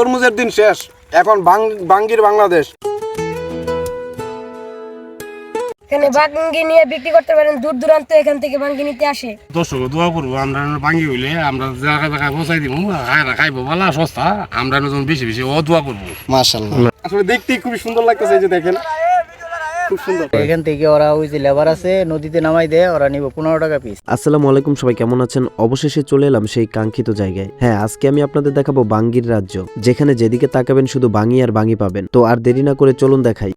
তরমুজের দিন শেষ। এখন বাঙ্গির বাংলাদেশ। এখানে বাঙ্গি নিয়ে বিক্রি করতে পারেন দূর দূরান্ত এখান থেকে বাঙ্গি নিতে আসে। দর্শক দোয়া করব আমরা ভাঙ্গি হইলে আমরা জায়গা জায়গায় পৌঁছাই দিব খাইরা খাইবো ভালো সস্তা আমরা নতুন বেশি বেশি ও দোয়া করব। আসলে দেখতে খুবই সুন্দর লাগতেছে এই যে দেখেন। খুব সুন্দর এখান থেকে ওরা ওই যে লেবার আছে নদীতে নামাই দেয় ওরা নিব পনেরো টাকা পিস আসসালামু আলাইকুম সবাই কেমন আছেন? অবশেষে চলে এলাম সেই কাঙ্ক্ষিত জায়গায়। হ্যাঁ আজকে আমি আপনাদের দেখাবো বাঙ্গির রাজ্য যেখানে যেদিকে তাকাবেন শুধু বাঙ্গি আর বাঙ্গি পাবেন। তো আর দেরি না করে চলুন দেখাই।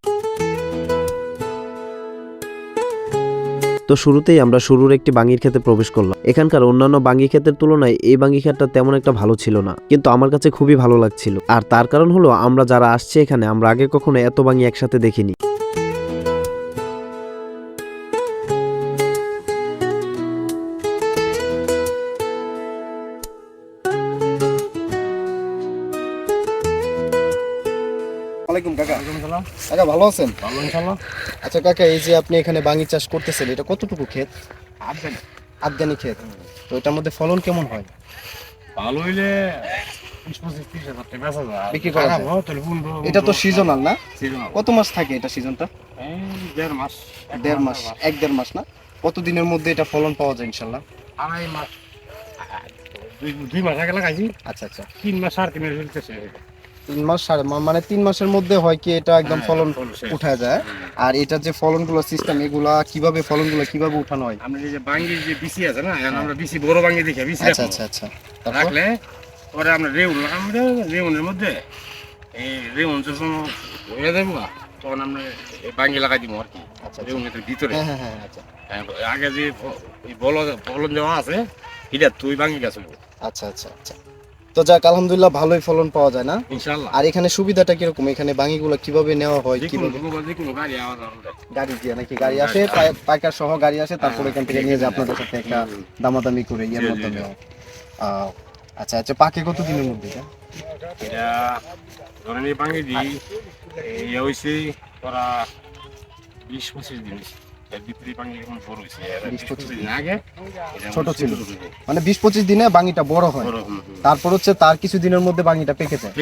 তো শুরুতেই আমরা শুরুর একটি বাঙ্গির ক্ষেতে প্রবেশ করলাম। এখানকার অন্যান্য বাঙ্গি ক্ষেতের তুলনায় এই বাঙ্গি ক্ষেতটা তেমন একটা ভালো ছিল না। কিন্তু আমার কাছে খুবই ভালো লাগছিল। আর তার কারণ হলো আমরা যারা আসছে এখানে আমরা আগে কখনো এত বাঙ্গি একসাথে দেখিনি। কাকা ভালো আছেন? ভালো ইনশাল্লাহ আচ্ছা কাকা এই যে আপনি এখানে বাঙ্গি চাষ করতেছেন এটা কতটুকু ক্ষেত? আসবেন আফগানি ক্ষেত। তো এটার মধ্যে ফলন কেমন হয়? ভালো হইলে বিক্রি করা এটা তো সিজনাল না? কত মাস থাকে এটা সিজনটা দেড় মাস দেড় মাস এক দেড় মাস না? কত দিনের মধ্যে এটা ফলন পাওয়া যায় ইনশাল্লাহ আড়াই মাস। দুই দুই মাস আগে লাগাইছি। আচ্ছা আচ্ছা। তিন মাস সাড়ে তিন মাস তিন মাস সাড়ে মানে তিন মাসের মধ্যে হয় কি এটা একদম হ্যাঁ, ফলন উঠা যায়। আর এটা যে ফলনগুলো সিস্টেম এগুলা কীভাবে ফলনগুলো কীভাবে উঠানো হয়? আমরা যে বাঙ্গির যে বিসি আছে না আমরা বিসি বড় বাঙ্গি দেখে বিসি আচ্ছা আচ্ছা আচ্ছা। রাখলে পরে আমরা রেউন লাগাম রেউনের মধ্যে এই রেউন যখন হয়ে যাব তখন আমরা বাঙ্গি লাগাই দিব আর কি আচ্ছা রেউনের ভিতরে। হ্যাঁ হ্যাঁ হ্যাঁ আচ্ছা। আগে যে ফ- এই বল ফলন দেওয়া আছে এটা তুই বাঙ্গি গেছে আচ্ছা আচ্ছা আচ্ছা। তো যাক আলহামদুলিল্লাহ ভালোই ফলন পাওয়া যায় না। ইনশাল্লাহ আর এখানে সুবিধাটা কীরকম? এখানে বাঙিগুলো কীভাবে নেওয়া হয় কীভাবে? গাড়ি দিয়ে। নাকি গাড়ি আসে পাইকার সহ গাড়ি আসে তারপর এখান থেকে নিয়ে যায় আপনাদের সাথে একটা দামাদামি করে ইয়ের মাধ্যমে। আচ্ছা আচ্ছা পাকে কত দিনের মধ্যে এটা? ধরেন এই বাঙ্গি দিই এই হয়েছে ওরা বিশ পঁচিশ দিন হইছে। হয়েছে এর 20 বিশ পঁচিশ পঁচিশ দিন আগে এটা ছোট ছিল। ছিল। মানে বিশ পঁচিশ দিনে বাঙিটা বড় হয়। তারপর হচ্ছে তার কিছু দিনের মধ্যে বাঙিটা পেকে যায়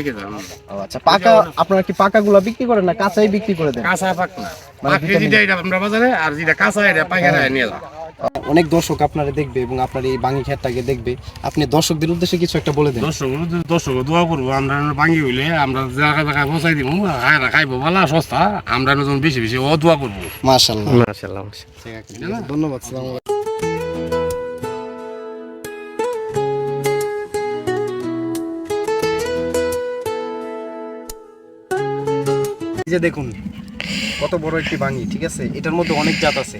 আচ্ছা পাকা আপনারা কি পাকাগুলো বিক্রি করেন না কাঁচাই বিক্রি করে দেন কাঁচা পাক না মানে পাক আমরা বাজারে আর যেটা কাঁচা এটা পাইকারি নিয়ে যাও অনেক দর্শক আপনারা দেখবে এবং আপনার এই বাঙি খেতটাকে দেখবে। আপনি দর্শকদের উদ্দেশ্যে কিছু একটা বলে দেন। দর্শক দর্শক দোয়া করব আমরা ভাঙ্গি হইলে আমরা জায়গা জায়গায় পৌঁছাই দিব খাইরা খাইবো ভালো সস্তা আমরা নতুন বেশি বেশি ও দোয়া করব। মাশাআল্লাহ। মাশাআল্লাহ ঠিক ধন্যবাদ সালাম এই যে দেখুন কত বড় একটি বাঙি ঠিক আছে? এটার মধ্যে অনেক জাত আছে।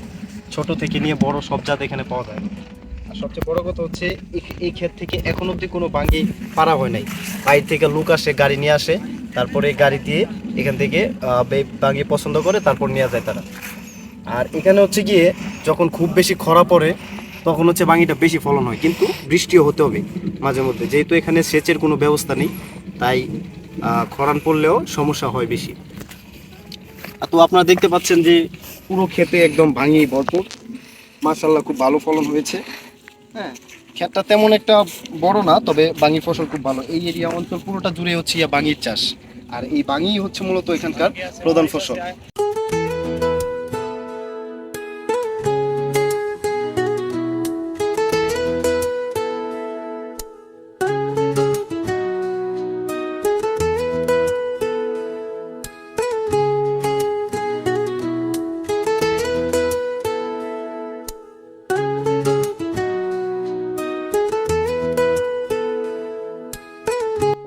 ছোট থেকে নিয়ে বড় সব জাত এখানে পাওয়া যায়। আর সবচেয়ে বড় কথা হচ্ছে এই- ক্ষেত থেকে এখন অব্দি কোনো বাঙি পারা হয় নাই। বাইরে থেকে লোক আসে গাড়ি নিয়ে আসে তারপরে গাড়ি দিয়ে এখান থেকে আহ, বে- বাঙি পছন্দ করে তারপর নিয়ে যায় তারা। আর এখানে হচ্ছে গিয়ে যখন খুব বেশি খরা পড়ে তখন হচ্ছে বাঙিটা বেশি ফলন হয়। কিন্তু বৃষ্টিও হতে হবে মাঝে মধ্যে। যেহেতু এখানে সেচের কোনো ব্যবস্থা নেই তাই খরান পড়লেও সমস্যা হয় বেশি। তো আপনারা দেখতে পাচ্ছেন যে পুরো খেতে একদম ভাঙিয়ে ভরপুর। মার্শাল্লাহ খুব ভালো ফলন হয়েছে। হ্যাঁ ক্ষেতটা তেমন একটা বড় না, তবে বাঙি ফসল খুব ভালো। এই এরিয়া অঞ্চল পুরোটা জুড়ে হচ্ছে ইয়া বাঙির চাষ। আর এই বাঙি হচ্ছে মূলত এখানকার প্রধান ফসল।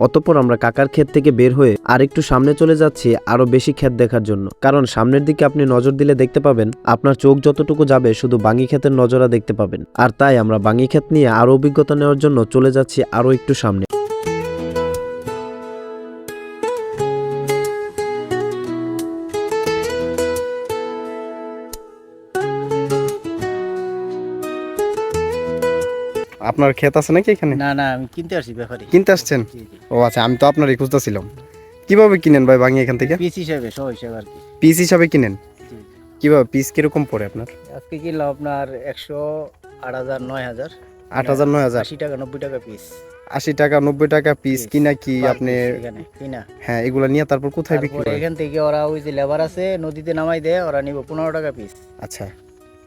অতঃপর আমরা কাকার ক্ষেত থেকে বের হয়ে আর একটু সামনে চলে যাচ্ছি আরও বেশি ক্ষেত দেখার জন্য। কারণ সামনের দিকে আপনি নজর দিলে দেখতে পাবেন, আপনার চোখ যতটুকু যাবে শুধু বাঙি ক্ষেতের নজরা দেখতে পাবেন। আর তাই আমরা বাঙি ক্ষেত নিয়ে আরও অভিজ্ঞতা নেওয়ার জন্য চলে যাচ্ছি আরও একটু সামনে। আপনার ক্ষেত আছে নাকি এখানে? না না আমি কিনতে আসি ব্যাপারে। কিনতে আসছেন। ও আচ্ছা আমি তো আপনারই খুঁজতেছিলাম। কীভাবে কিনেন ভাই ভাঙি এখান থেকে? পিস হিসাবে সহ হিসাবে আর কি। পিস হিসাবে কিনেন? কীভাবে পিস কীরকম পড়ে আপনার? আজকে কিনলাম আপনার একশো আট হাজার নয় হাজার। আট হাজার নয় হাজার? আশি টাকা নব্বই টাকা পিস। আশি টাকা নব্বই টাকা পিস কিনা কি আপনি এখানে কিনা। হ্যাঁ এগুলা নিয়ে তারপর কোথায় বিক্রি করেন? এখান থেকে ওরা ওই যে লেবার আছে নদীতে নামাই দেয় ওরা নিব পনেরো টাকা পিস। আচ্ছা।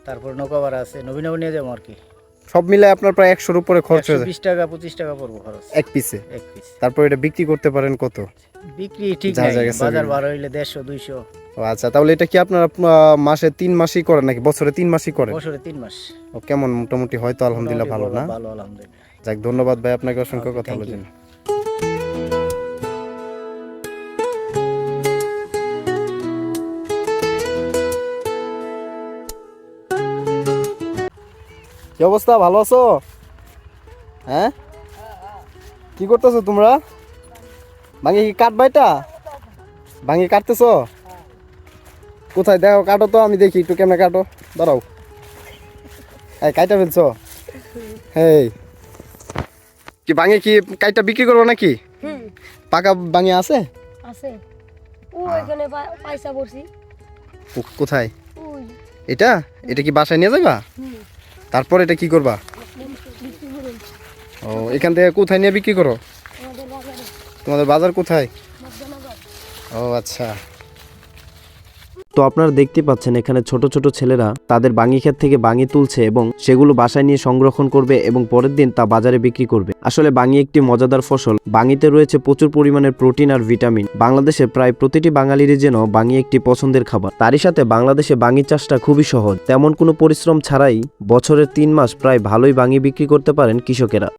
তারপর নৌকা ভাড়া আছে নবীন নিয়ে যাব আর কি। সব মিলে আপনার প্রায় একশোর উপরে খরচ হয়ে যায়। বিশ টাকা পঁচিশ টাকা পড়ব খরচ। এক পিসে এক পিস তারপর এটা বিক্রি করতে পারেন কত? বিক্রি ঠিক নাই বাজার। বারো হইলে দেড়শো দুইশো। ও আচ্ছা তাহলে এটা কি আপনার মাসে তিন মাসই করেন নাকি? বছরে তিন মাসই করেন? বছরে তিন মাস। ও কেমন মোটামুটি হয়তো আলহামদুলিল্লাহ ভালো না? ভালো আলহামদুলিল্লাহ। যাক ধন্যবাদ ভাই আপনাকে অসংখ্য কথা thank কি অবস্থা? ভালো আছো? হ্যাঁ? কি করতেছো তোমরা? ভাঙি কি কাটবা এটা ভাঙি কাটতেছো? কোথায়? দেখো কাটো তো আমি দেখি একটু কেমনে কাটো। দাঁড়াও। হ্যাঁ কাইটা ফেলছো? হেই কি ভাঙে কি কাইটা বিক্রি করব নাকি? হুম। পাকা ভাঙে আছে? আছে। ও এখানে পয়সা পড়ছি কোথায়? এটা? এটা কি বাসায় নিয়ে যাবা তারপর এটা কি করবা? ও, এখান থেকে কোথায় নিয়ে বিক্রি করো? তোমাদের বাজার কোথায়? ও আচ্ছা। তো আপনারা দেখতে পাচ্ছেন এখানে ছোট ছোট ছেলেরা তাদের বাঙি ক্ষেত থেকে বাঙি তুলছে এবং সেগুলো বাসায় নিয়ে সংরক্ষণ করবে এবং পরের দিন তা বাজারে বিক্রি করবে। আসলে বাঙি একটি মজাদার ফসল। বাঙিতে রয়েছে প্রচুর পরিমাণের প্রোটিন আর ভিটামিন। বাংলাদেশে প্রায় প্রতিটি বাঙালিরই যেন বাঙি একটি পছন্দের খাবার। তারই সাথে বাংলাদেশে বাঙি চাষটা খুবই সহজ। তেমন কোনো পরিশ্রম ছাড়াই বছরের তিন মাস প্রায় ভালোই বাঙি বিক্রি করতে পারেন কৃষকেরা।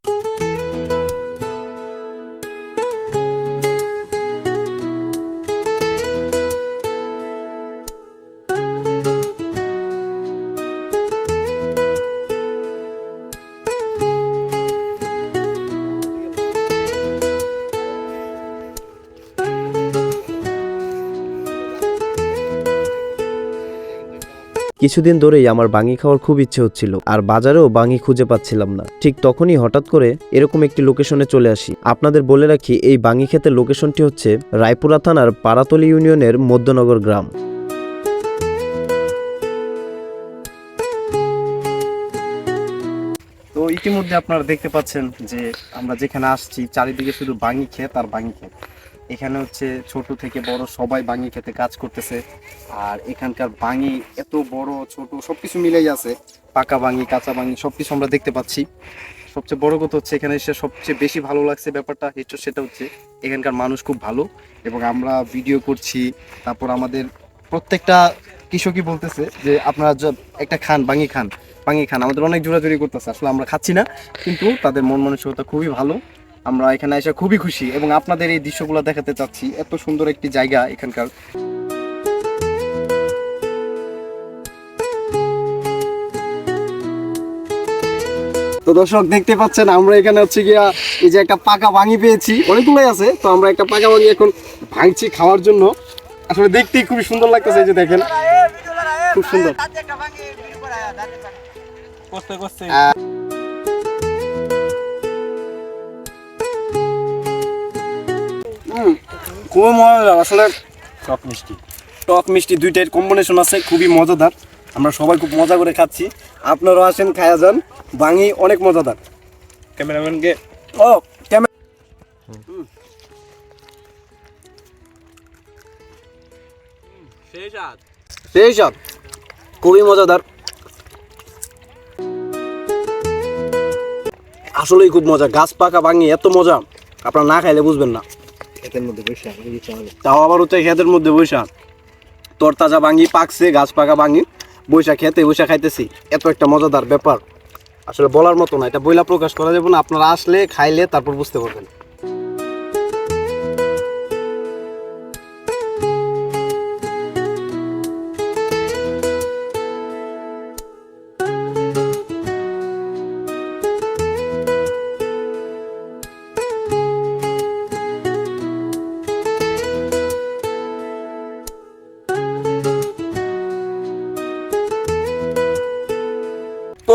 কিছুদিন ধরেই আমার বাঙি খাওয়ার খুব ইচ্ছে হচ্ছিল, আর বাজারেও বাঙি খুঁজে পাচ্ছিলাম না। ঠিক তখনই হঠাৎ করে এরকম একটি লোকেশনে চলে আসি। আপনাদের বলে রাখি, এই বাঙি ক্ষেতের লোকেশনটি হচ্ছে রায়পুরা থানার পাড়াতলি ইউনিয়নের মধ্যনগর গ্রাম। তো ইতিমধ্যে আপনারা দেখতে পাচ্ছেন যে আমরা যেখানে আসছি, চারিদিকে শুধু বাঙি ক্ষেত আর বাঙি ক্ষেত। এখানে হচ্ছে ছোট থেকে বড় সবাই বাঙি খেতে কাজ করতেছে। আর এখানকার বাঙি এত বড়, ছোট, সবকিছু মিলেই আছে। পাকা বাঙি, কাঁচা বাঙি, সবকিছু আমরা দেখতে পাচ্ছি। সবচেয়ে বড় কথা হচ্ছে এখানে এসে সবচেয়ে বেশি ভালো লাগছে ব্যাপারটা হচ্ছে সেটা হচ্ছে এখানকার মানুষ খুব ভালো এবং আমরা ভিডিও করছি। তারপর আমাদের প্রত্যেকটা কৃষকই বলতেছে যে, আপনারা একটা খান, বাঙি খান বাঙি খান। আমাদের অনেক জোরাজুরি করতেছে, আসলে আমরা খাচ্ছি না, কিন্তু তাদের মন মানসিকতা খুবই ভালো। আমরা এখানে এসে খুবই খুশি এবং আপনাদের এই দৃশ্যগুলো দেখাতে চাচ্ছি এত সুন্দর একটি জায়গা এখানকার তো দর্শক দেখতে পাচ্ছেন আমরা এখানে হচ্ছে গিয়া এই যে একটা পাকা ভাঙি পেয়েছি অনেকগুলোই আছে তো আমরা একটা পাকা ভাঙি এখন ভাঙছি খাওয়ার জন্য আসলে দেখতেই খুবই সুন্দর লাগতেছে এই যে দেখেন খুব সুন্দর হুম, খুবই মজাদার আসলে টক মিষ্টি। টক মিষ্টি দুইটার কম্বিনেশন আছে খুবই মজাদার। আমরা সবাই খুব মজা করে খাচ্ছি। আপনারাও আসেন খায়া যান। বাঙি অনেক মজাদার। ক্যামেরাম্যানকে ও ক্যামেরা সেই খুবই মজাদার। আসলেই খুব মজা। গাছ পাকা ভাঙি এত মজা। আপনারা না খাইলে বুঝবেন না। তাও আবার হচ্ছে ক্ষেতের মধ্যে বৈশাখ তোর তাজা ভাঙি পাকছে, গাছ পাকা ভাঙি বৈশাখ খেতে বৈশাখ খাইতেছি। এত একটা মজাদার ব্যাপার। আসলে বলার মতো না, এটা বইলা প্রকাশ করা যাবে না। আপনারা আসলে, খাইলে তারপর বুঝতে পারবেন।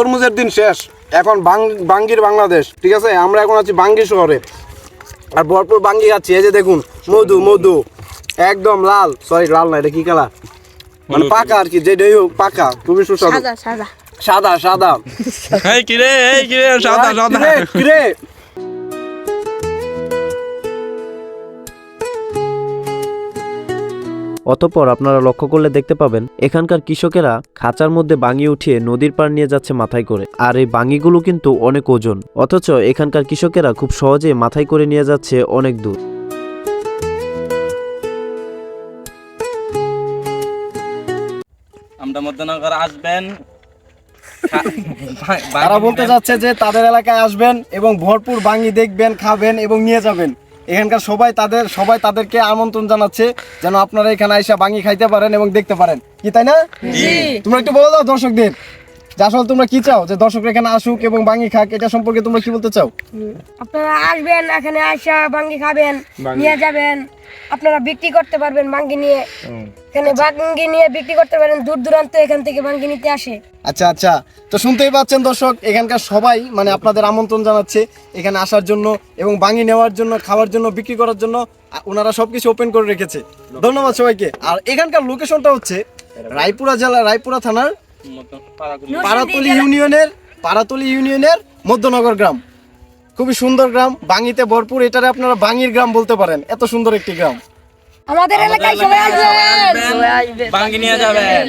তরমুজের দিন শেষ। এখন বাং- বাঙ্গির বাংলাদেশ ঠিক আছে? আমরা এখন আছি বাঙ্গি শহরে। আর ভরপুর বাঙ্গি খাচ্ছি এই যে দেখুন মধু মধু। একদম লাল। সরি লাল না এটা কি কালার? মানে পাকা আর কি যেটাই হোক পাকা খুবই সুস্বাদু। সাদা সাদা। সাদা সাদা। এই কিরে কিরে সাদা সাদা। কিরে? অতপর আপনারা লক্ষ্য করলে দেখতে পাবেন এখানকার কৃষকেরা খাঁচার মধ্যে বাঙি উঠিয়ে নদীর পার নিয়ে যাচ্ছে মাথায় করে। আর এই বাঙিগুলো কিন্তু অনেক ওজন। অথচ এখানকার কৃষকেরা খুব সহজে মাথায় করে নিয়ে যাচ্ছে অনেক দূর। আমরা মধ্যনগর আসবেন। তারা বলতে। যাচ্ছে যে তাদের এলাকায় আসবেন এবং ভরপুর বাঙি দেখবেন খাবেন এবং নিয়ে যাবেন। এখানকার সবাই তাদের সবাই তাদেরকে আমন্ত্রণ জানাচ্ছে যেন আপনারা এখানে আইসা বাঙি খাইতে পারেন এবং দেখতে পারেন। কি তাই না? তোমরা একটু বলে দাও দর্শকদের। যে আসলে তোমরা কি চাও? যে দর্শকরা এখানে আসুক এবং বাঙি খাক এটা সম্পর্কে তোমরা কি বলতে চাও? আপনারা আসবেন এখানে আসা বাঙ্গি খাবেন নিয়ে যাবেন। আপনারা বিক্রি করতে পারবেন বাঙ্গি নিয়ে। এখানে বাঙ্গি নিয়ে বিক্রি করতে পারেন দূর দূরান্ত এখান থেকে বাঙ্গি নিতে আসে। আচ্ছা আচ্ছা। তো শুনতেই পাচ্ছেন দর্শক এখানকার সবাই মানে আপনাদের আমন্ত্রণ জানাচ্ছে এখানে আসার জন্য এবং বাঙি নেওয়ার জন্য খাওয়ার জন্য বিক্রি করার জন্য ওনারা সবকিছু ওপেন করে রেখেছে। ধন্যবাদ সবাইকে। আর এখানকার লোকেশনটা হচ্ছে রায়পুরা জেলা রায়পুরা থানার। পাড়াতলি। ইউনিয়নের পাড়াতলি ইউনিয়নের মধ্যনগর গ্রাম। খুবই সুন্দর গ্রাম বাঙিতে ভরপুর এটারে আপনারা বাঙির গ্রাম বলতে পারেন। এত সুন্দর একটি গ্রাম। আমাদের এলাকায় সবাই আসবেন। বাঙি নিয়ে যাবেন।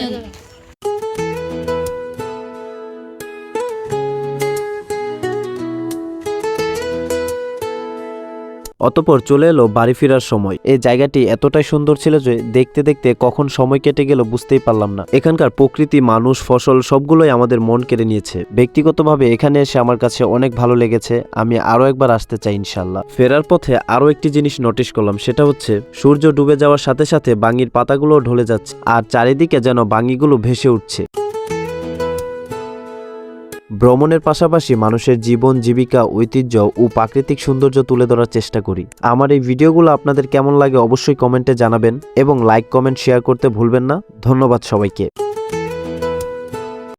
অতপর চলে এলো বাড়ি ফেরার সময়। এই জায়গাটি এতটাই সুন্দর ছিল যে দেখতে দেখতে কখন সময় কেটে গেল বুঝতেই পারলাম না। এখানকার প্রকৃতি, মানুষ, ফসল সবগুলোই আমাদের মন কেড়ে নিয়েছে। ব্যক্তিগতভাবে এখানে এসে আমার কাছে অনেক ভালো লেগেছে। আমি আরও একবার আসতে চাই ইনশাল্লাহ ফেরার পথে আরও একটি জিনিস নোটিশ করলাম, সেটা হচ্ছে সূর্য ডুবে যাওয়ার সাথে সাথে বাঙির পাতাগুলো ঢলে যাচ্ছে, আর চারিদিকে যেন বাঙিগুলো ভেসে উঠছে। ভ্রমণের পাশাপাশি মানুষের জীবন, জীবিকা, ঐতিহ্য ও প্রাকৃতিক সৌন্দর্য তুলে ধরার চেষ্টা করি। আমার এই ভিডিওগুলো আপনাদের কেমন লাগে অবশ্যই কমেন্টে জানাবেন এবং লাইক, কমেন্ট, শেয়ার করতে ভুলবেন না। ধন্যবাদ সবাইকে।